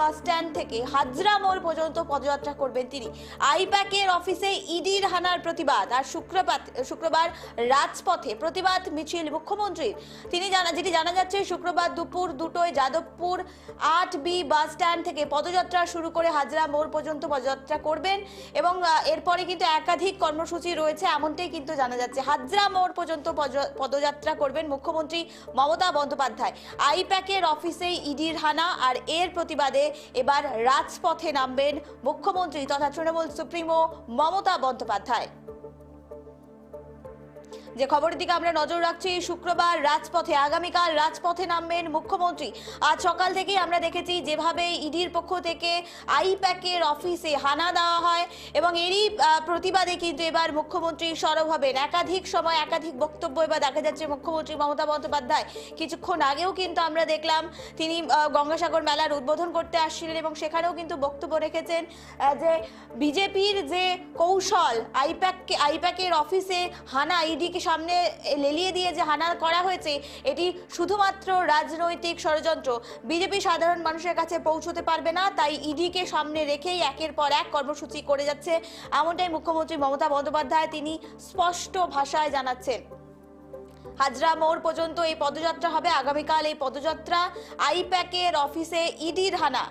বাস stand থেকে হাজরা মোড় পর্যন্ত পদযাত্রা করবেন তিনি। আইপ্যাকের অফিসে ইডির হানার প্রতিবাদ আর শুক্রবার শুক্রবার রাজপথে প্রতিবাদ মিছিল মুখ্যমন্ত্রীর। তিনি জানা, যেটি জানা যাচ্ছে, শুক্রবার দুপুর দুটোয় যাদবপুর আট বি বাস স্ট্যান্ড থেকে পদযাত্রা শুরু করে হাজরা মোড় পর্যন্ত পদযাত্রা করবেন এবং এরপরে কিন্তু একাধিক কর্মসূচি রয়েছে, এমনটাই কিন্তু জানা যাচ্ছে। হাজরা মোড় পর্যন্ত পদ- পদযাত্রা করবেন মুখ্যমন্ত্রী মমতা বন্দ্যোপাধ্যায়। আইপ্যাকের অফিসে ইডির হানা আর এর প্রতিবাদে এবার রাজপথে নামবেন মুখ্যমন্ত্রী তথা তৃণমূল সুপ্রিমো মমতা বন্দ্যোপাধ্যায়। যে খবরের দিকে আমরা নজর রাখছি, শুক্রবার রাজপথে, আগামীকাল রাজপথে নামবেন মুখ্যমন্ত্রী। আজ সকাল থেকেই আমরা দেখেছি যেভাবে ইডির পক্ষ থেকে আইপ্যাকের অফিসে হানা দেওয়া হয় এবং এরই প্রতিবাদে কিন্তু এবার মুখ্যমন্ত্রী সরব হবেন। একাধিক সময় একাধিক বক্তব্য এবার দেখা যাচ্ছে মুখ্যমন্ত্রী মমতা বন্দ্যোপাধ্যায়। কিছুক্ষণ আগেও কিন্তু আমরা দেখলাম তিনি গঙ্গাসাগর মেলার উদ্বোধন করতে আসছিলেন এবং সেখানেও কিন্তু বক্তব্য রেখেছেন যে বিজেপির যে কৌশল, আইপ্যাককে, আইপ্যাকের অফিসে হানা, ইডিকে সামনে লেলিয়ে দিয়ে যে হানা করা হয়েছে, এটি শুধুমাত্র রাজনৈতিক ষড়যন্ত্র। বিজেপি সাধারণ মানুষের কাছে পৌঁছতে পারবে না, তাই ইডিকে সামনে রেখেই একের পর এক কর্মসূচি করে যাচ্ছে। এমনটাই মুখ্যমন্ত্রী মমতা বন্দ্যোপাধ্যায় তিনি স্পষ্ট ভাষায় জানাচ্ছেন। হাজরা মোড় পর্যন্ত এই পদযাত্রা হবে। আগামীকাল এই পদযাত্রা আইপ্যাকের অফিসে ইডির হানা।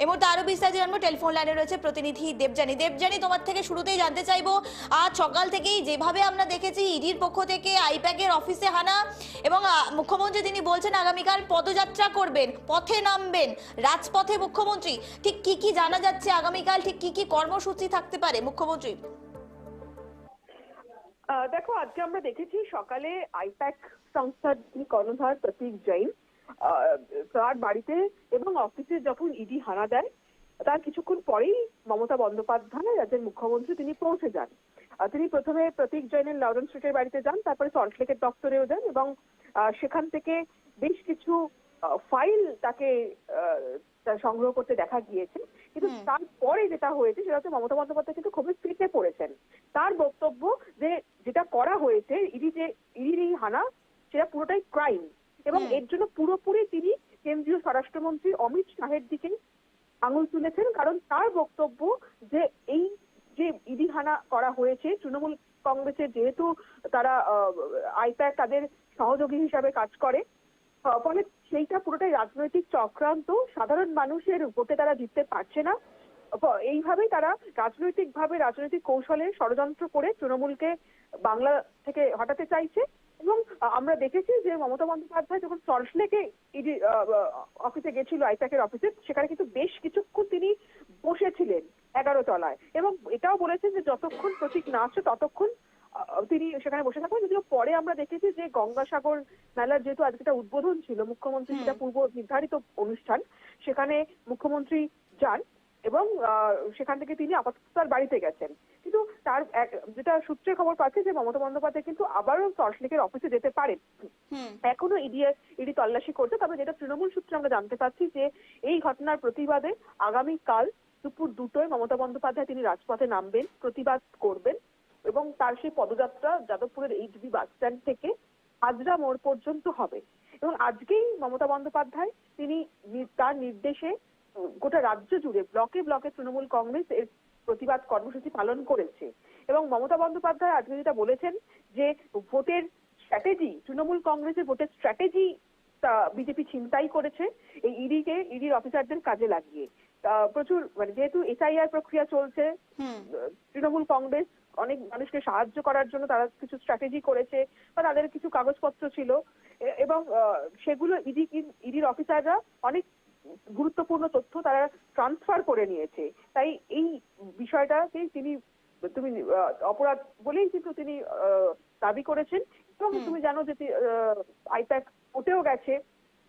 এই মুহূর্তে আরও বিস্তারিত জানব। টেলিফোন লাইনে রয়েছে প্রতিনিধি দেবজানী দেবজানী তোমার থেকে শুরুতেই জানতে চাইব আজ সকাল থেকেই যেভাবে আমরা দেখেছি ইডির পক্ষ থেকে আইপ্যাকের অফিসে হানা এবং মুখ্যমন্ত্রী তিনি বলছেন আগামীকাল পদযাত্রা করবেন পথে নামবেন রাজপথে মুখ্যমন্ত্রী। ঠিক কি কি জানা যাচ্ছে আগামীকাল? ঠিক কি কি কর্মসূচি থাকতে পারে মুখ্যমন্ত্রীর আহ, দেখো আজকে আমরা দেখেছি সকালে আইপ্যাক সংস্থার কর্ণধার প্রতীক জৈন তার বাড়িতে এবং অফিসে যখন ইডি হানা দেয় তার কিছুক্ষণ পরেই মমতা বন্দ্যোপাধ্যায় রাজ্যের মুখ্যমন্ত্রী তিনি পৌঁছে যান। তিনি প্রথমে প্রতীক জৈনের লরেন্স স্ট্রিটের বাড়িতে যান তারপরে সল্টলেকের দপ্তরেও যান এবং সেখান থেকে বেশ কিছু ফাইল তাকে সংগ্রহ করতে দেখা গিয়েছে। কিন্তু তারপরে যেটা হয়েছে সেটা হচ্ছে মমতা বন্দ্যোপাধ্যায় কিন্তু খুবই ফিটে পড়েছেন। তার বক্তব্য যে যেটা করা হয়েছে ইডি যে ইডির হানা সেটা পুরোটাই ক্রাইম। এবং এর জন্য পুরোপুরি তিনি কেন্দ্রীয় স্বরাষ্ট্রমন্ত্রী অমিত শাহের দিকে আঙুল তুলেছেন কারণ তার বক্তব্য যে এই যে ইডি হানা করা হয়েছে তৃণমূল কংগ্রেসের যেহেতু তারা আইপ্যাক তাদের সহযোগী হিসাবে কাজ করে ফলে সেইটা পুরোটাই রাজনৈতিক চক্রান্ত সাধারণ মানুষের ভোটে তারা জিততে পারছে না। এইভাবেই তারা রাজনৈতিকভাবে রাজনৈতিক কৌশলে ষড়যন্ত্র করে তৃণমূলকে বাংলা থেকে হটাতে চাইছে। এবং আমরা দেখেছি যে মমতা বন্দ্যোপাধ্যায় যখন সল্টলেকে ইডি অফিসে গেছিল আইপ্যাকের অফিসে সেখানে কিন্তু বেশ কিছুক্ষণ তিনি বসেছিলেন এগারো তলায়। এবং এটাও বলেছেন যে যতক্ষণ প্রতীক না আসছে ততক্ষণ তিনি সেখানে বসে থাকবেন। যদিও পরে আমরা দেখেছি যে গঙ্গাসাগর মেলার যেহেতু আজকে একটা উদ্বোধন ছিল মুখ্যমন্ত্রী। সেটা পূর্ব নির্ধারিত অনুষ্ঠান সেখানে মুখ্যমন্ত্রী যান। এবং সেখান থেকে তিনি আপাতত তার বাড়িতে গেছেন। কিন্তু তার যেটা সূত্রে খবর পাচ্ছে যে মমতা বন্দ্যোপাধ্যায় কিন্তু আবারও সল্টলেকের অফিসে যেতে পারেন। এখনও ইডি ইডি তল্লাশি করছে। তবে যেটা তৃণমূল সূত্রে আমরা জানতে পারছি যে এই ঘটনার প্রতিবাদে আগামীকাল দুপুর দুটোয় মমতা বন্দ্যোপাধ্যায় তিনি রাজপথে নামবেন প্রতিবাদ করবেন এবং তার সেই পদযাত্রা যাদবপুরের এইচবি বাস স্ট্যান্ড থেকে হাজরা মোড় পর্যন্ত হবে। এবং আজকেই মমতা বন্দ্যোপাধ্যায় তিনি তার নির্দেশে গোটা রাজ্য জুড়ে ব্লকে ব্লকে তৃণমূল কংগ্রেস এর প্রতিবাদ কর্মসূচি পালন করেছে। এবং মমতা বন্দ্যোপাধ্যায় আজকে যেটা বলেছেন যে ভোটের স্ট্র্যাটেজি তৃণমূল কংগ্রেসের ভোটের স্ট্র্যাটেজি বিজেপি ছিনতাই করেছে এই ইডিকে ইডির অফিসারদের কাজে লাগিয়ে। প্রচুর মানে যেহেতু এসআইআর প্রক্রিয়া চলছে তৃণমূল কংগ্রেস অনেক মানুষকে সাহায্য করার জন্য তারা কিছু স্ট্র্যাটেজি করেছে বা তাদের কিছু কাগজপত্র ছিল। এবং সেগুলো ইডি ইডির অফিসাররা অনেক গুরুত্বপূর্ণ তথ্য তারা ট্রান্সফার করে নিয়েছে তাই এই বিষয়টাকে তিনি তুমি অপরাধ বলেই কিন্তু তিনি আহ, দাবি করেছেন এবং। তুমি জানো যে আইপ্যাক উঠেও গেছে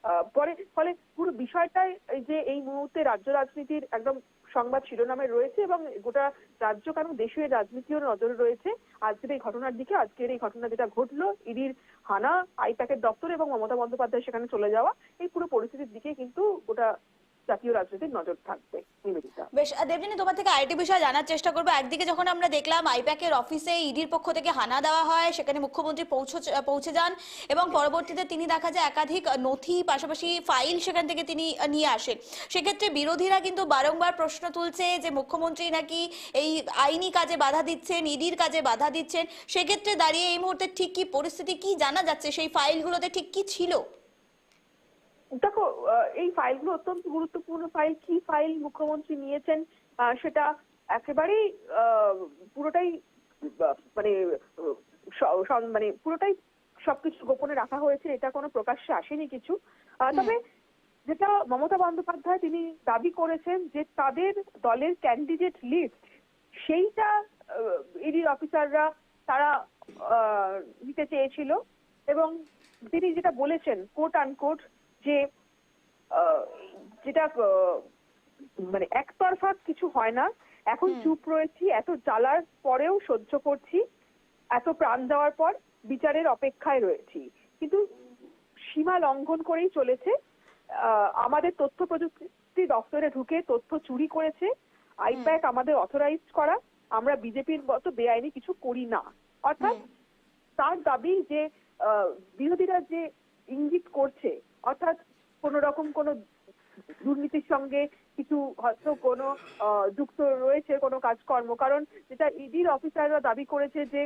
আহ, পরে ফলে পুরো বিষয়টাই যে এই মুহূর্তে রাজ্য রাজনীতির একদম সংবাদ শিরোনামে রয়েছে এবং গোটা রাজ্য কারণ দেশীয় রাজনীতিও নজরে রয়েছে। আজকের এই ঘটনার দিকে, আজকের এই ঘটনা যেটা ঘটলো, ইডির হানা, আইপ্যাকের দপ্তর এবং মমতা বন্দ্যোপাধ্যায় সেখানে চলে যাওয়া, এই পুরো পরিস্থিতির দিকে কিন্তু গোটা জাতীয় রাজনীতির নজর থাকবে তোমার থেকে আইটি বিষয়ে জানার চেষ্টা একদিকে যখন আমরা দেখলাম আইপ্যাকের অফিসে ইডির পক্ষ থেকে হানা দেওয়া হয়, সেখানে মুখ্যমন্ত্রী পৌঁছে যান, এবং পরবর্তীতে তিনি দেখা যায় একাধিক নথি, পাশাপাশি ফাইল সেখান থেকে তিনি নিয়ে আসেন। সেক্ষেত্রে বিরোধীরা কিন্তু বারংবার প্রশ্ন তুলছে যে, মুখ্যমন্ত্রী নাকি এই আইনি কাজে বাধা দিচ্ছেন, ইডির কাজে বাধা দিচ্ছেন, সেক্ষেত্রে দাঁড়িয়ে এই মুহূর্তে ঠিক কি পরিস্থিতি, কি জানা যাচ্ছে? সেই ফাইলগুলোতে ঠিক কি ছিল? দেখো এই ফাইলগুলো অত্যন্ত গুরুত্বপূর্ণ ফাইল কি ফাইল মুখ্যমন্ত্রী নিয়েছেন সেটা একেবারেই পুরোটাই মানে মানে পুরোটাই সবকিছু গোপনে রাখা হয়েছে এটা কোনো প্রকাশ্যে আসেনি কিছু। তবে যেটা মমতা বন্দ্যোপাধ্যায় তিনি দাবি করেছেন যে তাদের দলের ক্যান্ডিডেট লিস্ট সেইটা ইডি অফিসাররা তারা আহ, নিতে চেয়েছিল। এবং তিনি যেটা বলেছেন কোট আনকোট যে যেটা মানে একতরফা কিছু হয় না। এখন চুপ রয়েছি এত জ্বালার পরেও সহ্য করছি এত প্রাণ দেওয়ার পর বিচারের অপেক্ষায় রয়েছি। কিন্তু সীমা লঙ্ঘন করেই চলেছে। আমাদের তথ্য প্রযুক্তি দপ্তরে ঢুকে তথ্য চুরি করেছে। আইপ্যাক আমাদের অথরাইজ করা। আমরা বিজেপির মতো বেআইনি কিছু করি না। অর্থাৎ তার দাবি যে আহ, বিরোধীরা যে ইঙ্গিত করছে অর্থাৎ কোন রকম কোন দুর্নীতির সঙ্গে কিছু হয়তো কোনো যুক্ত রয়েছে কোনো কাজকর্ম। কারণ যেটা ইডির অফিসাররা দাবি করেছে যে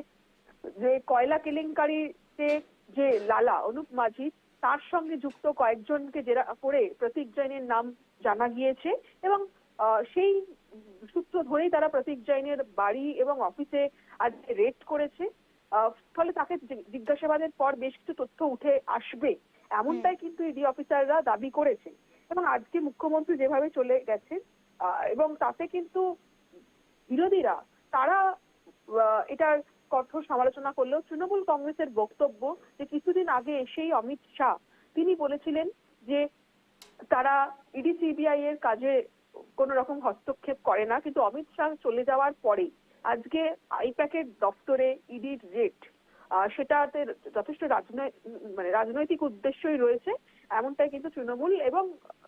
যে কয়লা কেলেঙ্কারিতে যে লালা অনুপ মাঝি, তার সঙ্গে যুক্ত কয়েকজনকে জেরা করে প্রতীক জৈনের নাম জানা গিয়েছে এবং সেই সূত্র ধরেই তারা প্রতীক জৈনের বাড়ি এবং অফিসে আজকে রেড করেছে। ফলে তাকে জিজ্ঞাসাবাদের পর বেশ কিছু তথ্য উঠে আসবে। এমনটাই কিন্তু ইডি অফিসাররা দাবি করেছে। এবং আজকে মুখ্যমন্ত্রী যেভাবে চলে গেছেন এবং তাতে কিন্তু বিরোধীরা তারা এটার কঠোর সমালোচনা করলেও তৃণমূল কংগ্রেসের বক্তব্য যে কিছুদিন আগে এসেই অমিত শাহ তিনি বলেছিলেন যে তারা ইডি সিবিআই এর কাজে কোন রকম হস্তক্ষেপ করে না কিন্তু অমিত শাহ চলে যাওয়ার পরেই আজকে আইপ্যাকের দপ্তরে ইডির রেট সেটাতে যথেষ্ট মানে রাজনৈতিক উদ্দেশ্যই রয়েছে। এমনটাই কিন্তু তৃণমূল এবং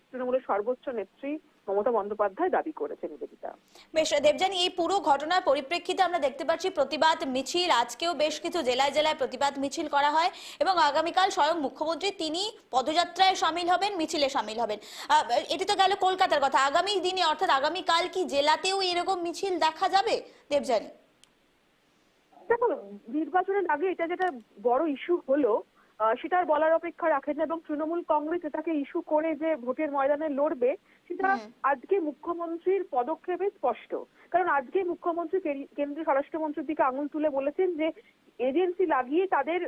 তৃণমূলের সর্বোচ্চ নেত্রী মমতা বন্দ্যোপাধ্যায় দাবি করেছেন নিবেদিতা। বেশ, দেবযানী, এই পুরো ঘটনার পরিপ্রেক্ষিতে আমরা দেখতে পাচ্ছি প্রতিবাদ মিছিল। আজকেও বেশ কিছু জেলায় জেলায় প্রতিবাদ মিছিল করা হয় এবং আগামীকাল স্বয়ং মুখ্যমন্ত্রী তিনি পদযাত্রায় সামিল হবেন, মিছিলে সামিল হবেন। এটি তো গেল কলকাতার কথা। আগামী দিনে, অর্থাৎ আগামীকাল কি জেলাতেও এরকম মিছিল দেখা যাবে, দেবযানী? দেখো নির্বাচনের আগে এটা যেটা বড় ইস্যু হলো আহ, সেটা আর বলার অপেক্ষা রাখে না এবং তৃণমূল কংগ্রেস এটাকে ইস্যু করে যে ভোটের ময়দানে লড়বে সেটা আজকে মুখ্যমন্ত্রীর পদক্ষেপে স্পষ্ট। কারণ আজকে মুখ্যমন্ত্রী কেন্দ্রীয় স্বরাষ্ট্রমন্ত্রীর দিকে আঙুল তুলে বলেছেন যে এজেন্সি লাগিয়ে তাদের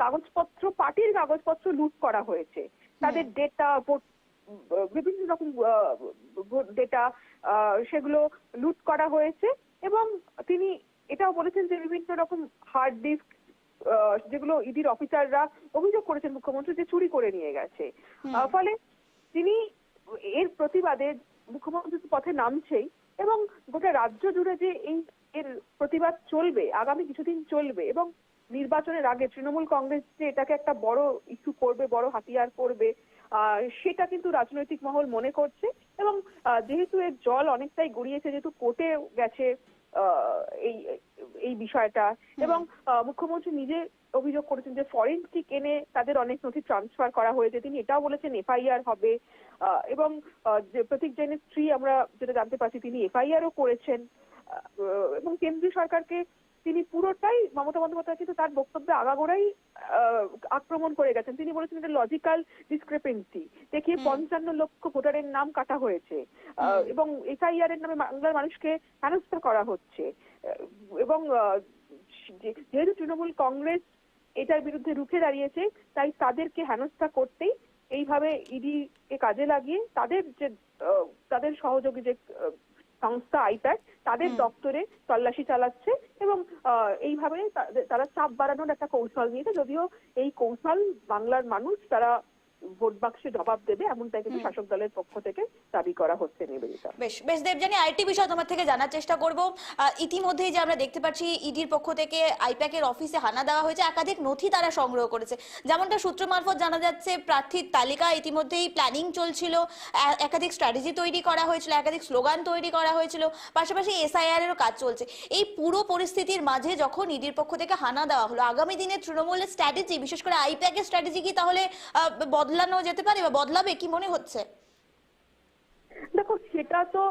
কাগজপত্র পার্টির কাগজপত্র লুট করা হয়েছে। তাদের ডেটা বিভিন্ন রকম ডেটা সেগুলো লুট করা হয়েছে এবং তিনি এটাও বলেছেন যে বিভিন্ন রকম হার্ড ডিস্ক যেগুলো ইডির অফিসাররা অভিযোগ করেছেন মুখ্যমন্ত্রী যে চুরি করে নিয়ে গেছে। ফলে তিনি এর প্রতিবাদে মুখ্যমন্ত্রী পথে নামছেই এবং গোটা রাজ্য জুড়ে যে এই এর প্রতিবাদ চলবে আগামী কিছুদিন চলবে এবং নির্বাচনের আগে তৃণমূল কংগ্রেস যে এটাকে একটা বড় ইস্যু করবে বড় হাতিয়ার করবে আহ, সেটা কিন্তু রাজনৈতিক মহল মনে করছে এবং যেহেতু এর জল অনেকটাই গড়িয়েছে যেহেতু কোর্টে গেছে এই এই বিষয়টা। এবং মুখ্যমন্ত্রী নিজে অভিযোগ করেছেন যে ফরেন্সিক এনে তাদের অনেক নথি ট্রান্সফার করা হয়েছে। তিনি এটাও বলেছেন এফআইআর হবে। আহ, এবং যে প্রতীক জৈনের স্ত্রী আমরা যেটা জানতে পারছি তিনি এফআইআরও করেছেন। এবং কেন্দ্রীয় সরকারকে তিনি পুরোটাই মমতা বন্দ্যোপাধ্যায় কিন্তু তার বক্তব্যে আগাগোড়াই আক্রমণ করে গেছেন। তিনি বলেছেন এটা লজিক্যাল ডিসক্রিপেন্সি দেখিয়ে পঞ্চান্ন লক্ষ ভোটারের নাম কাটা হয়েছে। এবং এসআইআর এর নামে বাংলার মানুষকে হেনস্থা করা হচ্ছে। এবং যেহেতু তৃণমূল কংগ্রেস এটার বিরুদ্ধে রুখে দাঁড়িয়েছে তাই তাদেরকে হেনস্থা করতেই এইভাবে ইডি কে কাজে লাগিয়ে তাদের যে তাদের সহযোগী যে সংস্থা আইপ্যাক তাদের দপ্তরে তল্লাশি চালাচ্ছে এবং আহ, এইভাবে তারা চাপ বাড়ানোর একটা কৌশল নিয়েছে। যদিও এই কৌশল বাংলার মানুষ তারা ভোট বাক্সে জবাব দেবে এমনটাই কিন্তু শাসক দলের পক্ষ থেকে দাবি করা হচ্ছে নিবেদিতা। বেশ বেশ দেবজানি আরেকটি বিষয় তোমার থেকে জানার চেষ্টা করব। ইতিমধ্যেই যে আমরা দেখতে পাচ্ছি ইডির পক্ষ থেকে আইপ্যাকের অফিসে হানা দেওয়া হয়েছে একাধিক নথি তারা সংগ্রহ করেছে। যেমনটা সূত্র মারফত জানা যাচ্ছে প্রার্থীর তালিকা ইতিমধ্যেই প্ল্যানিং চলছিল একাধিক স্ট্র্যাটেজি তৈরি করা হয়েছিল একাধিক স্লোগান তৈরি করা হয়েছিল পাশাপাশি এসআইআর এরও কাজ চলছে। এই পুরো পরিস্থিতির মাঝে যখন ইডির পক্ষ থেকে হানা দেওয়া হলো আগামী দিনে তৃণমূলের স্ট্র্যাটেজি বিশেষ করে আইপ্যাকের স্ট্র্যাটেজি কি তাহলে বদলানো যেতে পারে বা বদলাবে কি মনে হচ্ছে? দেখো সেটা তো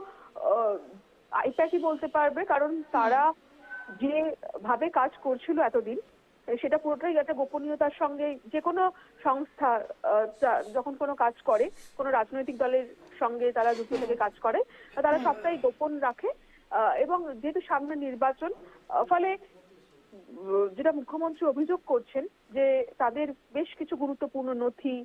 আইপ্যাকই বলতে পারবে? কারণ তারা যে ভাবে কাজ করছিল এতদিন সেটা পুরোটাই একটা গোপনীয়তার সঙ্গে যে কোনো সংস্থা যখন কোনো কাজ করে কোনো রাজনৈতিক দলের সঙ্গে তারা যুক্ত থেকে কাজ করে তারা সবটাই গোপন রাখে আহ, এবং যেহেতু সামনে নির্বাচন ফলে যেটা মুখ্যমন্ত্রী অভিযোগ করছেন যে তাদের বেশ কিছু গুরুত্বপূর্ণ নথি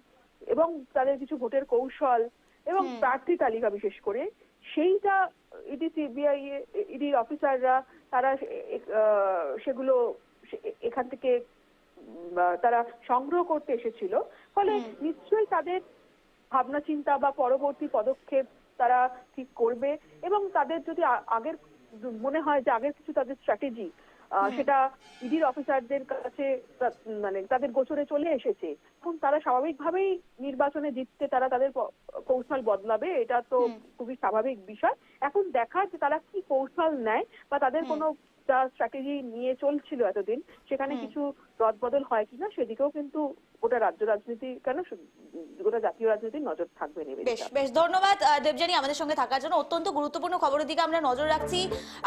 এবং তাদের কিছু ভোটের কৌশল এবং প্রার্থী তালিকা বিশেষ করে সেইটা ইডি সিবিআই ইডির অফিসাররা তারা সেগুলো এখান থেকে তারা সংগ্রহ করতে এসেছিল ফলে নিশ্চয়ই তাদের ভাবনা চিন্তা বা পরবর্তী পদক্ষেপ তারা ঠিক করবে এবং তাদের যদি আগের মনে হয় যে আগের কিছু তাদের স্ট্র্যাটেজি। সেটা ইডির অফিসারদের কাছে মানে তাদের গোচরে চলে এসেছে। এখন তারা স্বাভাবিকভাবেই নির্বাচনে জিততে তারা তাদের কৌশল বদলাবে এটা তো খুবই স্বাভাবিক বিষয়। এখন দেখার যে তারা কি কৌশল নেয় বা তাদের কোনো স্ট্র্যাটেজি নিয়ে চলছিল এতদিন সেখানে কিছু রদবদল হয় কিনা সেদিকেও কিন্তু গোটা রাজ্য রাজনীতি কেন গোটা জাতীয় রাজনীতির নজর থাকবে বেশ বেশ ধন্যবাদ আহ, দেবযানী আমাদের সঙ্গে থাকার জন্য। অত্যন্ত গুরুত্বপূর্ণ খবরের দিকে আমরা নজর রাখছি।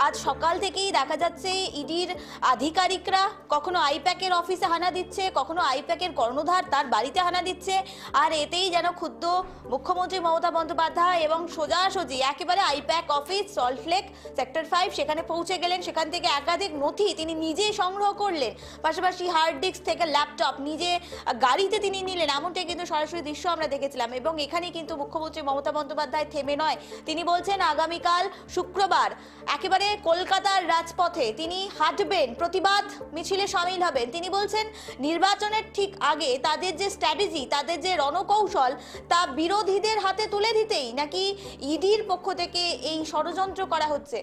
আজ সকাল থেকেই দেখা যাচ্ছে ইডির আধিকারিকরা কখনো আইপ্যাকের অফিসে হানা দিচ্ছে কখনো আইপ্যাকের কর্ণধার তার বাড়িতে হানা দিচ্ছে আর এতেই যেন ক্ষুদ্র মুখ্যমন্ত্রী মমতা বন্দ্যোপাধ্যায় এবং সোজাসুজি একেবারে IPAC office Salt Lake sector five সেখানে পৌঁছে গেলেন। সেখান থেকে একাধিক নথি তিনি নিজেই সংগ্রহ করলেন। পাশাপাশি হার্ড ডিস্ক থেকে ল্যাপটপ নিজে গাড়িতে তিনি নিলেন, এমনটাই কিন্তু সরাসরি দৃশ্য আমরা দেখেছিলাম। এবং এখানেই কিন্তু মুখ্যমন্ত্রী মমতা বন্দ্যোপাধ্যায় থেমে নয়। তিনি বলছেন, আগামীকাল শুক্রবার একেবারে কলকাতার রাজপথে তিনি হাঁটবেন, প্রতিবাদ মিছিলে সামিল হবেন। তিনি বলছেন, নির্বাচনের ঠিক আগে তাদের যে স্ট্র্যাটেজি তাদের যে রণকৌশল, তা বিরোধীদের হাতে তুলে দিতেই নাকি ইডির পক্ষ থেকে এই ষড়যন্ত্র করা হচ্ছে।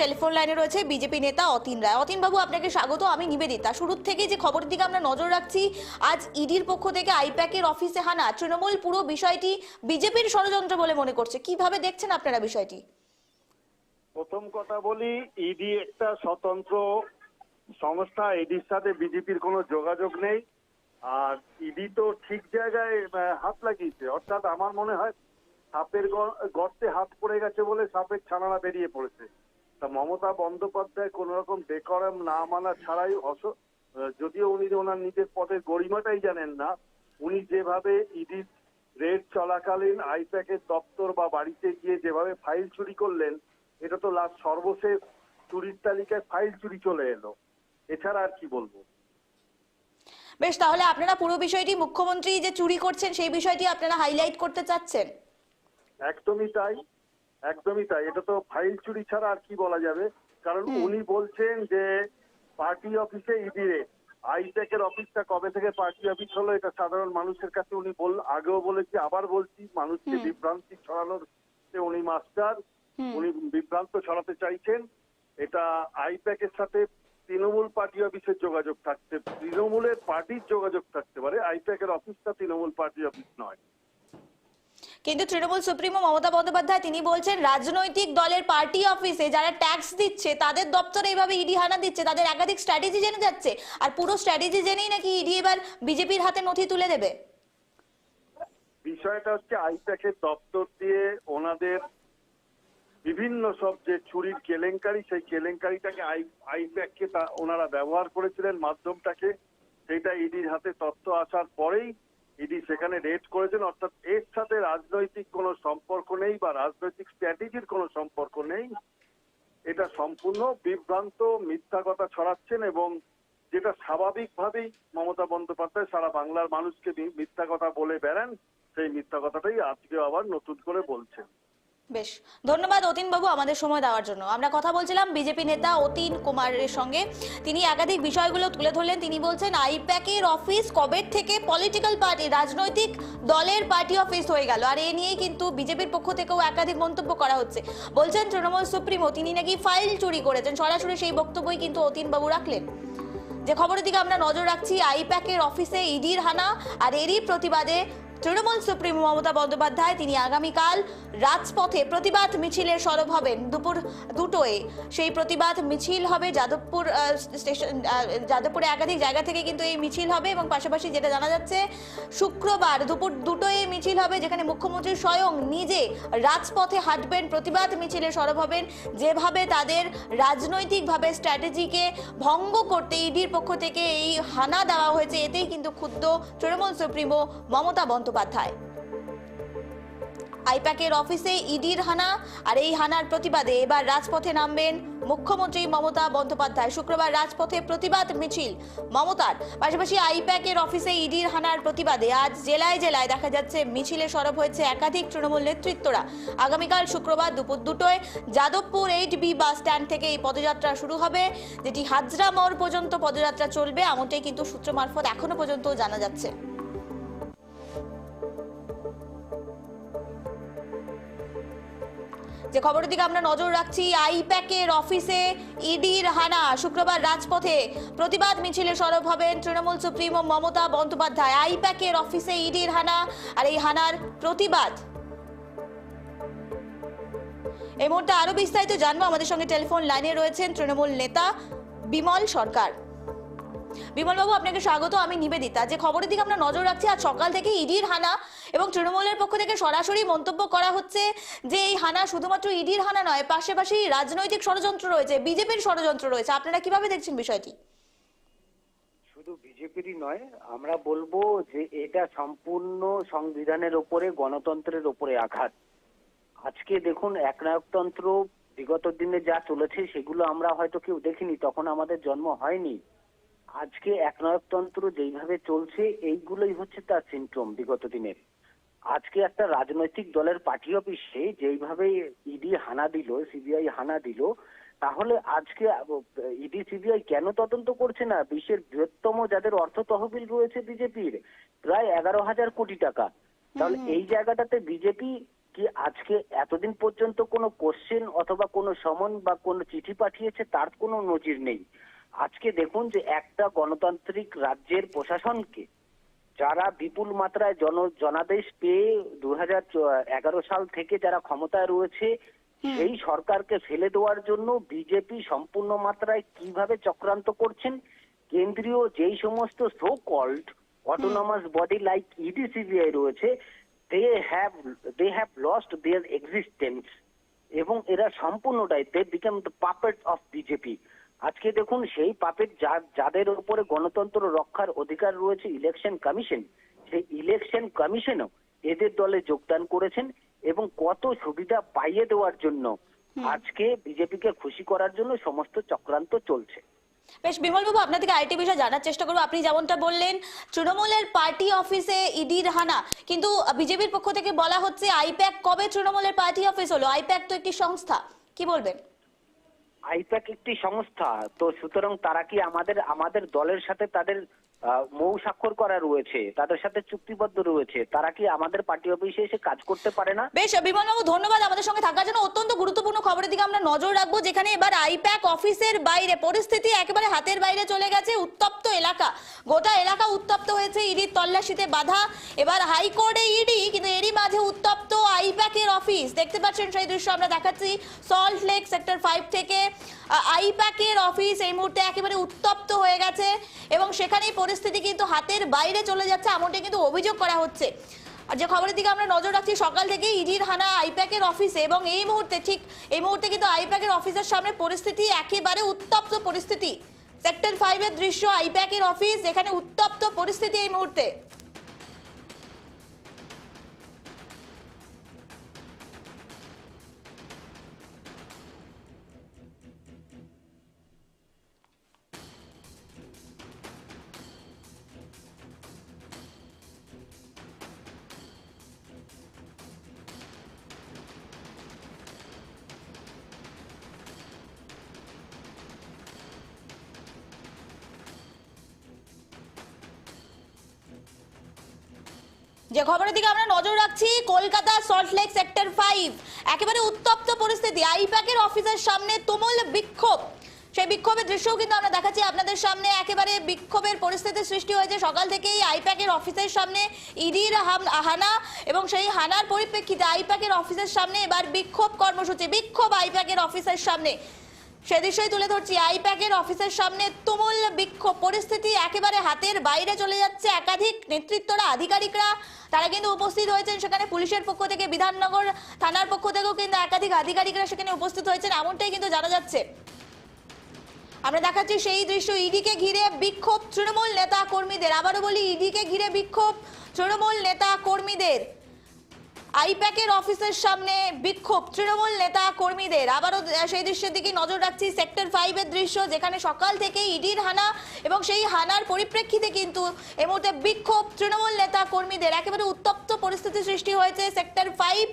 টেলিফোন লাইনে রয়েছে বিজেপি নেতা অতীন রায়। অতীন বাবু, আপনাকে স্বাগত, আমি নিবেদিতা। শুরুর থেকেই যে দিকে আমরা নজর রাখছি, আজ ইডির পক্ষ থেকে আইপ্যাকের অফিসে হানা। তৃণমূল পুরো বিষয়টি বিজেপির ষড়যন্ত্র বলে মনে করছে। কীভাবে দেখছেন আপনারা বিষয়টি? প্রথম কথা বলি ইডি একটা স্বতন্ত্র সংস্থা। ইডির সাথে বিজেপির কোনো যোগাযোগ নেই। আর ইডি তো ঠিক জায়গায় হাত লাগিয়েছে। অর্থাৎ আমার মনে হয়, সাপের গর্তে হাত পড়ে গেছে বলে সাপের ছানারা বেরিয়ে পড়েছে। তা মমতা বন্দ্যোপাধ্যায় কোন রকম ডেকরাম না মানা ছাড়াই অস যদিও উনি ওনার নিজের পদের গরিমাটাই জানেন না উনি যেভাবে ইডির রেড চলাকালীন আইপ্যাকের দপ্তর বা বাড়িতে গিয়ে যেভাবে ফাইল চুরি করলেন এটা তো লাস্ট সর্বশেষ চুরির তালিকায় ফাইল চুরি চলে এলো। এছাড়া আর কি বলব? বেশ তাহলে আপনারা পুরো বিষয়টি মুখ্যমন্ত্রী যে চুরি করছেন সেই বিষয়টি আপনারা হাইলাইট করতে চাচ্ছেন? একদমই তাই। একদমই তাই। এটা তো ফাইল চুরি ছাড়া আর কি বলা যাবে? কারণ উনি বলছেন যে পার্টি অফিসে ইডিরে। আইপ্যাকের অফিসটা কবে থেকে পার্টি অফিস হলো এটা সাধারণ মানুষের কাছে উনি বল আগেও বলেছি আবার বলছি মানুষকে বিভ্রান্তি ছড়ানোর উনি মাস্টার। উনি বিভ্রান্ত ছড়াতে চাইছেন। এটা আইপ্যাকের সাথে তৃণমূল পার্টি অফিসের যোগাযোগ থাকতে তৃণমূলের পার্টির যোগাযোগ থাকতে পারে। আইপ্যাকের অফিসটা তৃণমূল পার্টি অফিস নয়। কিন্তু তৃণমূল সুপ্রিমো মমতা বন্দ্যোপাধ্যায় তিনি বলছেন, রাজনৈতিক দলের পার্টি অফিসে যারা ট্যাক্স দিচ্ছে, তাদের দপ্তরে এইভাবে ইডি হানা দিচ্ছে, তাদের একাধিক স্ট্র্যাটেজি জেনে যাচ্ছে। আর পুরো স্ট্র্যাটেজি জেনেই নাকি ইডি এবার বিজেপির হাতে নথি তুলে দেবে। বিষয়টা হচ্ছে আইপ্যাকের দপ্তর দিয়ে ওনাদের বিভিন্ন সব যে চুরির কেলেঙ্কারি, সেই কেলেঙ্কারিটাকে আই, আইপ্যাককে ওনারা ব্যবহার করেছিলেন মাধ্যমটাকে। সেটা ইডির হাতে তথ্য আসার পরেই ইডি সেখানে রেড করেছেন, অর্থাৎ এর সাথে রাজনৈতিক কোনো সম্পর্ক নেই বা রাজনৈতিক স্ট্র্যাটেজির কোনো সম্পর্ক নেই। এটা সম্পূর্ণ বিভ্রান্ত, মিথ্যা কথা ছড়াচ্ছেন এবং যেটা স্বাভাবিকভাবেই মমতা বন্দ্যোপাধ্যায় সারা বাংলার মানুষকে মিথ্যা কথা বলে বেড়ান, সেই মিথ্যা কথাটাই আজকে আবার নতুন করে বলছেন। বেশ, ধন্যবাদ অতীন বাবু আমাদের সময় দেওয়ার জন্য। আমরা কথা বলছিলাম বিজেপি নেতা অতীন কুমারের সঙ্গে। তিনি একাধিক বিষয়গুলো তুলে ধরলেন। তিনি বলছেন, আইপ্যাকের অফিস কবে থেকে পলিটিক্যাল পার্টি, রাজনৈতিক দলের পার্টি অফিস হয়ে গেল? আর এ নিয়েই কিন্তু বিজেপির পক্ষ থেকেও একাধিক মন্তব্য করা হচ্ছে। বলছেন, তৃণমূল সুপ্রিমো, তিনি নাকি ফাইল চুরি করেছেন। সরাসরি সেই বক্তব্যই কিন্তু অতীন বাবু রাখলেন। যে খবরের দিকে আমরা নজর রাখছি, আইপ্যাকের অফিসে ইডির হানা আর এরই প্রতিবাদে তৃণমূল সুপ্রিমো মমতা বন্দ্যোপাধ্যায়, তিনি আগামীকাল রাজপথে প্রতিবাদ মিছিলের সরব হবেন দুপুর দুটোয়। সেই প্রতিবাদ মিছিল হবে যাদবপুর স্টেশন যাদবপুরে একাধিক জায়গা থেকে কিন্তু এই মিছিল হবে এবং পাশাপাশি যেটা জানা যাচ্ছে, শুক্রবার দুপুর দুটোয় মিছিল হবে যেখানে মুখ্যমন্ত্রী স্বয়ং নিজে রাজপথে হাঁটবেন, প্রতিবাদ মিছিলে সরব হবেন। যেভাবে তাদের রাজনৈতিকভাবে স্ট্র্যাটেজিকে ভঙ্গ করতে ইডির পক্ষ থেকে এই হানা দেওয়া হয়েছে, এতেই কিন্তু ক্ষুব্ধ তৃণমূল সুপ্রিমো মমতা বন্দ্যোপাধ্যায়। আইপ্যাকের অফিসে ইডির হানা আর এই হানার প্রতিবাদে এবার রাজপথে নামবেন মুখ্যমন্ত্রী মমতা বন্দ্যোপাধ্যায়। শুক্রবার রাজপথে প্রতিবাদ মিছিল। মমতার পাশাপাশি আইপ্যাকের অফিসে ইডির হানার প্রতিবাদে আজ জেলায় জেলায় দেখা যাচ্ছে মিছিলে সরব হয়েছে একাধিক তৃণমূল নেতৃত্বরা। আগামীকাল শুক্রবার দুপুর দুটোয় Jadavpur eight B bus stand থেকে এই পদযাত্রা শুরু হবে, যেটি হাজরা মোড় পর্যন্ত পদযাত্রা চলবে, এমনটাই কিন্তু সূত্র মারফত এখনও পর্যন্ত জানা যাচ্ছে। যে খবরের দিকে আমরা নজর রাখছি, আইপ্যাকের অফিসে ইডির হানা। শুক্রবার রাজপথে প্রতিবাদ মিছিলে সরব হবেন তৃণমূল সুপ্রিমো মমতা বন্দ্যোপাধ্যায়। আইপ্যাকের অফিসে ইডির হানা আর এই হানার প্রতিবাদ। এই মুহূর্তে আরও বিস্তারিত জানব। আমাদের সঙ্গে টেলিফোন লাইনে রয়েছেন তৃণমূল নেতা বিমল সরকার। বিমল বাবু আপনাকে স্বাগত। আমি নিবেদিতা। যে খবরের দিকে আমরা নজর রাখছি, আজ সকাল থেকে ইডির হানা এবং তৃণমূলের পক্ষ থেকে সরাসরি মন্তব্য করা হচ্ছে যে এই হানা শুধুমাত্র ইডির হানা নয়, পাশাপাশি রাজনৈতিক ষড়যন্ত্র রয়েছে, বিজেপির ষড়যন্ত্র রয়েছে। আপনারা কীভাবে দেখছেন বিষয়টি? শুধু বিজেপিরই নয়, আমরা বলব যে এটা সম্পূর্ণ সংবিধানের ওপরে, গণতন্ত্রের ওপরে আঘাত। আজকে দেখুন, একনায়কতন্ত্র বিগত দিনে যা চলেছে, সেগুলো আমরা হয়তো কেউ দেখিনি, তখন আমাদের জন্ম হয়নি। আজকে একনায়কতন্ত্র যেইভাবে চলছে এইগুলোই হচ্ছে তার সিমটম বিগত দিনের আজকে একটা রাজনৈতিক দলের পার্টি অফিসে যেইভাবে ইডি হানা দিল সিবিআই হানা দিল তাহলে আজকে ইডি সিবিআই কেন তদন্ত করছে না? বিশ্বের বৃহত্তম যাদের অর্থ তহবিল রয়েছে বিজেপির প্রায় এগারো হাজার কোটি টাকা। তাহলে এই জায়গাটাতে বিজেপি কি আজকে এতদিন পর্যন্ত কোনো কোশ্চেন অথবা কোনো সমন বা কোনো চিঠি পাঠিয়েছে তার কোনো নজির নেই। আজকে দেখুন যে একটা গণতান্ত্রিক রাজ্যের প্রশাসনকে যারা বিপুল মাত্রায় জন জনাদেশ পেয়ে দু এগারো সাল থেকে যারা ক্ষমতায় রয়েছে সেই সরকারকে ফেলে দেওয়ার জন্য বিজেপি সম্পূর্ণ মাত্রায় কীভাবে চক্রান্ত করছেন কেন্দ্রীয় যেই সমস্ত so called autonomous body like ED CBI রয়েছে they have they have lost their existence এবং এরা সম্পূর্ণটাই they become the puppet of BJP আজকে দেখুন সেই পাপেট যাদের উপরে গণতন্ত্র রক্ষার অধিকার রয়েছে ইলেকশন কমিশন সেই ইলেকশন কমিশনও এদের দলে যোগদান করেছেন এবং কত সুবিধা পাইয়ে দেওয়ার জন্য আজকে বিজেপিকে খুশি করার জন্য সমস্ত চক্রান্ত চলছে। বেশ বিমল বাবু আপনার থেকে আরেকটি বিষয় জানার চেষ্টা করব। আপনি যেমনটা বললেন তৃণমূলের পার্টি অফিসে ইডির হানা কিন্তু বিজেপির পক্ষ থেকে বলা হচ্ছে আইপ্যাক কবে তৃণমূলের পার্টি অফিস হলো? আইপ্যাক তো একটি সংস্থা। কি বলবেন? আইপ্যাক একটি সংস্থা তো সুতরাং তারা কি আমাদের আমাদের দলের সাথে তাদের মৌ স্বাক্ষর করা রয়েছে, তাদের সাথে চুক্তিবদ্ধ রয়েছে, তারা কি আমাদের পার্টি অফিসে এসে কাজ করতে পারে না? বেশ বিমল বাবু ধন্যবাদ আমাদের সঙ্গে থাকার জন্য। অত্যন্ত গুরুত্বপূর্ণ খবরের দিকে আমরা নজর রাখব, যেখানে এবার আইপ্যাক অফিসের বাইরে পরিস্থিতি একেবারে হাতের বাইরে চলে গেছে, উত্তপ্ত এলাকা। গোটা এলাকা উত্তপ্ত হয়েছে, ইডির তল্লাশিতে বাধা। এবার হাইকোর্টে ইডি, কিন্তু এরই মাঝে উত্তপ্ত আইপ্যাকের অফিস। দেখতে পাচ্ছেন সেই দৃশ্য, আমরা দেখাচ্ছি সল্ট লেক সেক্টর ফাইভ থেকে। আইপ্যাকের অফিস এই মুহূর্তে একেবারে উত্তপ্ত হয়ে গেছে, এবং সেখানেই পরিস্থিতি কিন্তু হাতের বাইরে চলে যাচ্ছে, এমনটাই কিন্তু অভিযোগ করা হচ্ছে। আর যে খবরের দিকে আমরা নজর রাখছি, সকাল থেকে ইডির হানা আইপ্যাকের অফিসে এবং এই মুহূর্তে ঠিক এই মুহূর্তে কিন্তু আইপ্যাকের অফিসের সামনে পরিস্থিতি একেবারে উত্তপ্ত পরিস্থিতি। সেক্টর ফাইভের দৃশ্য, আইপ্যাকের অফিস, এখানে উত্তপ্ত পরিস্থিতি এই মুহূর্তে। যে খবরের দিকে আমরা নজর রাখছি, কলকাতা সল্টলেক সেক্টর ফাইভ একেবারে উত্তপ্ত পরিস্থিতি। আইপ্যাকের অফিসের সামনে তুমুল বিক্ষোভ। সেই বিক্ষোভের দৃশ্যও কিন্তু আমরা দেখাচ্ছি আপনাদের সামনে। একেবারে বিক্ষোভের পরিস্থিতির সৃষ্টি হয়েছে সকাল থেকেই আইপ্যাকের অফিসের সামনে। ইডির হানা এবং সেই হানার পরিপ্রেক্ষিতে আইপ্যাকের অফিসের সামনে এবার বিক্ষোভ কর্মসূচি। বিক্ষোভ আইপ্যাকের অফিসের সামনে। সে তুলে ধরছি আইপ্যাকের অফিসের সামনে তুমুল বিক্ষোভ। পরিস্থিতি একেবারে হাতের বাইরে চলে যাচ্ছে একাধিক নেতৃত্বরা, আধিকারিকরা। তারা কিন্তু উপস্থিত হয়েছেন সেখানে পুলিশের পক্ষ থেকে, বিধাননগর থানার পক্ষ থেকেও কিন্তু একাধিক আধিকারিকরা সেখানে উপস্থিত হয়েছেন, এমনটাই কিন্তু জানা যাচ্ছে। আমরা দেখাচ্ছি সেই দৃশ্য, ইডিকে ঘিরে বিক্ষোভ তৃণমূল নেতা কর্মীদের। আবারও বলি, ইডিকে ঘিরে বিক্ষোভ তৃণমূল নেতা কর্মীদের। আইপ্যাকের অফিসের সামনে বিক্ষোভ। তৃণমূল নেতা কর্মীদের আবারও সেই দৃশ্যের দিকে নজর রাখছি সেক্টর ফাইভের দৃশ্য, যেখানে সকাল থেকে ইডির হানা এবং সেই হানার পরিপ্রেক্ষিতে কিন্তু এই মুহূর্তে বিক্ষোভ তৃণমূল নেতা কর্মীদের। একেবারে উত্তপ্ত পরিস্থিতি সৃষ্টি হয়েছে সেক্টর ফাইভ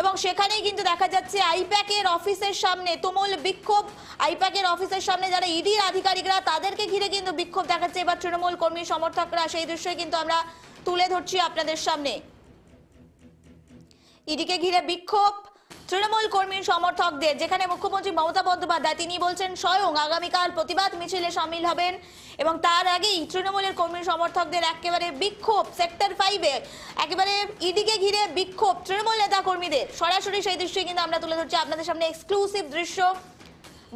এবং সেখানেই কিন্তু দেখা যাচ্ছে আইপ্যাকের অফিসের সামনে তুমুল বিক্ষোভ। আইপ্যাকের অফিসের সামনে যারা ইডির আধিকারিকরা, তাদেরকে ঘিরে কিন্তু বিক্ষোভ দেখাচ্ছে। এবার তৃণমূল কর্মী সমর্থকরা সেই দৃশ্যই কিন্তু আমরা তুলে ধরছি আপনাদের সামনে। ইডিকে ঘিরে বিক্ষোভ। তৃণমূল কর্মীর সমর্থকদের, যেখানে মুখ্যমন্ত্রী মমতা বন্দ্যোপাধ্যায়, তিনি বলছেন, স্বয়ং আগামীকাল প্রতিবাদ মিছিলে সামিল হবেন এবং তার আগেই তৃণমূলের কর্মী সমর্থকদের একেবারে বিক্ষোভ, সেক্টর ফাইভে একেবারে ইডিকে ঘিরে বিক্ষোভ তৃণমূল নেতা কর্মীদের। সরাসরি সেই দৃশ্যে কিন্তু আমরা তুলে ধরছি আপনাদের সামনে এক্সক্লুসিভ দৃশ্য।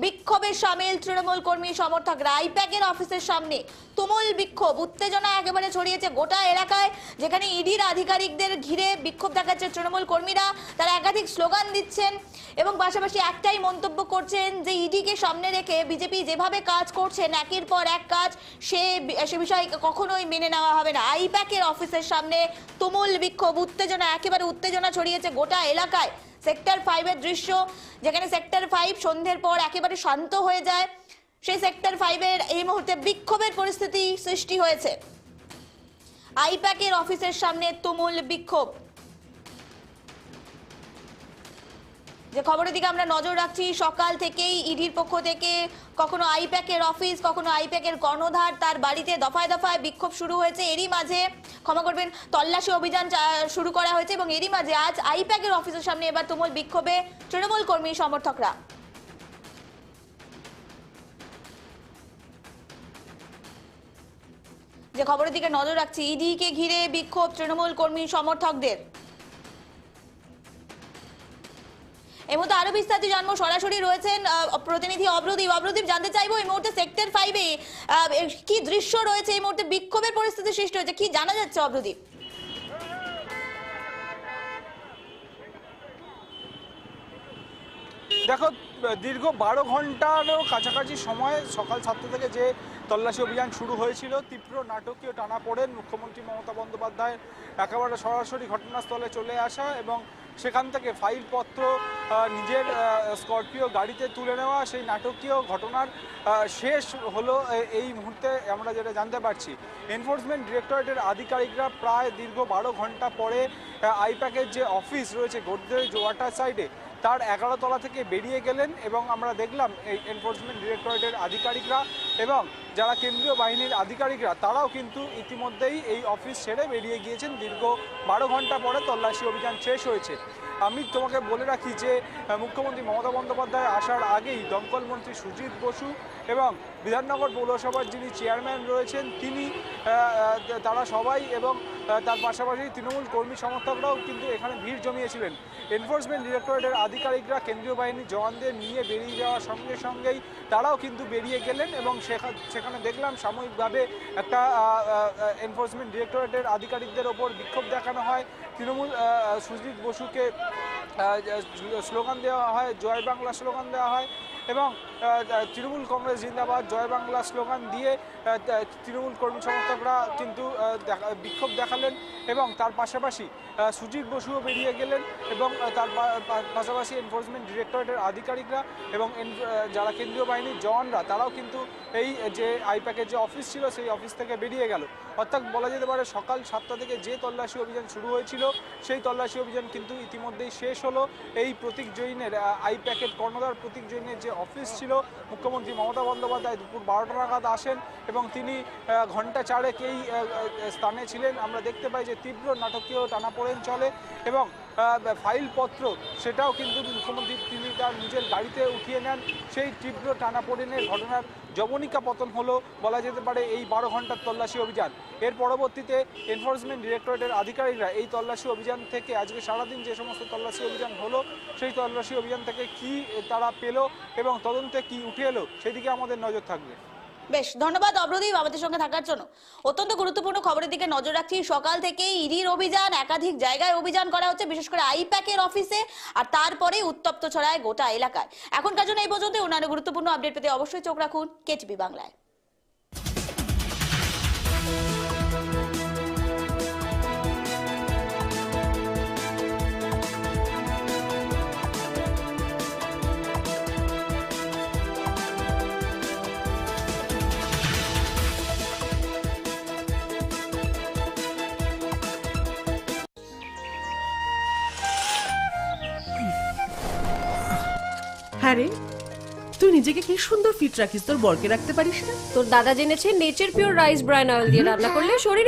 বিক্ষোভে সামিল তৃণমূল কর্মী সমর্থকরা আইপ্যাকের অফিসের সামনে। তুমুল বিক্ষোভ, উত্তেজনা একেবারে ছড়িয়েছে গোটা এলাকায়, যেখানে ইডির আধিকারিকদের ঘিরে বিক্ষোভ দেখাচ্ছে তৃণমূল কর্মীরা। তারা একাধিক স্লোগান দিচ্ছেন এবং পাশাপাশি একটাই মন্তব্য করছেন যে, ইডিকে সামনে রেখে বিজেপি যেভাবে কাজ করছেন, একের পর এক কাজ সে সে বিষয় কখনোই মেনে নেওয়া হবে না। আইপ্যাকের অফিসের সামনে তুমুল বিক্ষোভ, উত্তেজনা, একেবারে উত্তেজনা ছড়িয়েছে গোটা এলাকায়। সেক্টর ফাইভের দৃশ্য, যেখানে সেক্টর ফাইভ সন্ধ্যের পর একেবারে শান্ত হয়ে যায়। সেই সেক্টর ফাইভের এই মুহূর্তে বিক্ষোভের পরিস্থিতি সৃষ্টি হয়েছে। আইপ্যাকের অফিসের সামনে তুমুল বিক্ষোভ। যে খবরের দিকে আমরা নজর রাখছি, সকাল থেকেই ইডির পক্ষ থেকে কখনো আইপ্যাকের অফিস, কখনো আইপ্যাকের কর্ণধার, তার বাড়িতে দফায় দফায় বিক্ষোভ শুরু হয়েছে। এরই মাঝে, ক্ষমা করবেন, তল্লাশি অভিযান শুরু করা হয়েছে এবং এরই মাঝে আজ আইপ্যাকের অফিসের সামনে এবার তুমুল বিক্ষোভে তৃণমূল কর্মী সমর্থকরা। যে খবরের দিকে নজর রাখছি, ইডিকে ঘিরে বিক্ষোভ তৃণমূল কর্মী সমর্থকদের। এই মুহূর্তে আরও বিস্তারিত জানব। সরাসরি রয়েছেন প্রতিনিধি অব্রদীপ অব্রদীপ জানতে চাইব এই মুহূর্তে সেক্টর ফাইভে কি দৃশ্য রয়েছে? এই মুহূর্তে বিক্ষোভের পরিস্থিতি সৃষ্টি হয়েছে। কি জানা যাচ্ছে অব্রদীপ দেখো, দীর্ঘ বারো ঘন্টারও কাছাকাছি সময় সকাল সাতটা থেকে যে তল্লাশি অভিযান শুরু হয়েছিল, তীব্র নাটকীয় টানা পড়েন মুখ্যমন্ত্রী মমতা বন্দ্যোপাধ্যায় একেবারে সরাসরি ঘটনাস্থলে চলে আসা এবং সেখান থেকে ফাইলপত্র নিজের স্করপিও গাড়িতে তুলে নেওয়া, সেই নাটকীয় ঘটনার শেষ হলো এই মুহূর্তে আমরা যেটা জানতে পারছি। এনফোর্সমেন্ট ডিরেক্টরেটের আধিকারিকরা প্রায় দীর্ঘ বারো ঘণ্টা পরে আইপ্যাকের যে অফিস রয়েছে গোদরেজ ওয়াটার সাইডে, তার এগারো তলা থেকে বেরিয়ে গেলেন এবং আমরা দেখলাম এই এনফোর্সমেন্ট ডিরেক্টরেটের আধিকারিকরা এবং যারা কেন্দ্রীয় বাহিনীর আধিকারিকরা, তারাও কিন্তু ইতিমধ্যেই এই অফিস ছেড়ে বেরিয়ে গিয়েছেন। দীর্ঘ বারো ঘণ্টা পরে তল্লাশি অভিযান শেষ হয়েছে। আমি তোমাকে বলে রাখি যে, মুখ্যমন্ত্রী মমতা বন্দ্যোপাধ্যায় আসার আগেই দমকল মন্ত্রী সুজিত বসু এবং বিধাননগর পৌরসভার যিনি চেয়ারম্যান রয়েছেন, তিনি তারা সবাই এবং তার পাশাপাশি তৃণমূল কর্মী সমর্থকরাও কিন্তু এখানে ভিড় জমিয়েছিলেন। এনফোর্সমেন্ট ডিরেক্টরেটের আধিকারিকরা কেন্দ্রীয় বাহিনীর জওয়ানদের নিয়ে বেরিয়ে যাওয়ার সঙ্গে সঙ্গেই তারাও কিন্তু বেরিয়ে গেলেন এবং সেখা- সেখানে দেখলাম সাময়িকভাবে একটা এনফোর্সমেন্ট ডিরেক্টরেটের আধিকারিকদের ওপর বিক্ষোভ দেখানো হয়। তৃণমূল সুজিত বসুকে স্লোগান দেওয়া হয়, জয় বাংলা স্লোগান দেওয়া হয় এবং তৃণমূল কংগ্রেস জিন্দাবাদ, জয় বাংলা স্লোগান দিয়ে তৃণমূল কর্মী সমর্থকরা কিন্তু বিক্ষোভ দেখালেন এবং তার পাশাপাশি সুজিত বসুও বেরিয়ে গেলেন এবং তার পাশাপাশি এনফোর্সমেন্ট ডিরেক্টরেটের আধিকারিকরা এবং যারা কেন্দ্রীয় বাহিনীর জওয়ানরা, তারাও কিন্তু এই যে আইপ্যাকের যে অফিস ছিল, সেই অফিস থেকে বেরিয়ে গেল। অর্থাৎ বলা যেতে পারে সকাল সাতটা থেকে যে তল্লাশি অভিযান শুরু হয়েছিল, সেই তল্লাশি অভিযান কিন্তু ইতিমধ্যেই শেষ হলো। এই প্রতীক জৈনের আইপ্যাকের কর্ণধার প্রতীক জৈনের যে অফিস ছিল, মুখ্যমন্ত্রী মমতা বন্দ্যোপাধ্যায় দুপুর বারোটা নাগাদ আসেন এবং এবং তিনি ঘণ্টা চারেক এই স্থানে ছিলেন। আমরা দেখতে পাই যে তীব্র নাটকীয় টানাপোড়েন চলে এবং ফাইলপত্র সেটাও কিন্তু মুখ্যমন্ত্রী তিনি তার নিজের গাড়িতে উঠিয়ে নেন। সেই তীব্র টানাপোড়েনের ঘটনার যবনিকা পতন হলো বলা যেতে পারে এই বারো ঘণ্টার তল্লাশি অভিযান। এর পরবর্তীতে এনফোর্সমেন্ট ডিরেক্টরেটের আধিকারিকরা এই তল্লাশি অভিযান থেকে আজকে সারাদিন যে সমস্ত তল্লাশি অভিযান হলো, সেই তল্লাশি অভিযান থেকে কি তারা পেল এবং তদন্তে কি উঠে এলো, সেদিকে আমাদের নজর থাকবে। বেশ, ধন্যবাদ অব্রদীপ আমাদের সঙ্গে থাকার জন্য। অত্যন্ত গুরুত্বপূর্ণ খবরের দিকে নজর রাখছি। সকাল থেকে ইডির অভিযান, একাধিক জায়গায় অভিযান করা হচ্ছে, বিশেষ করে আইপ্যাকের অফিসে, আর তারপরে উত্তপ্ত ছড়ায় গোটা এলাকায়। এখনকার জন্য এই পর্যন্ত অন্যান্য গুরুত্বপূর্ণ আপডেট পেতে অবশ্যই চোখ রাখুন কেটিভি বাংলায়। হ্যাঁ রে তুই নিজেকে কি সুন্দর ফিট রাখিস? তোর বরকে রাখতে পারিস না? তোর দাদা জেনেছে nature pure rice bran oil দিয়ে রান্না করলে শরীরে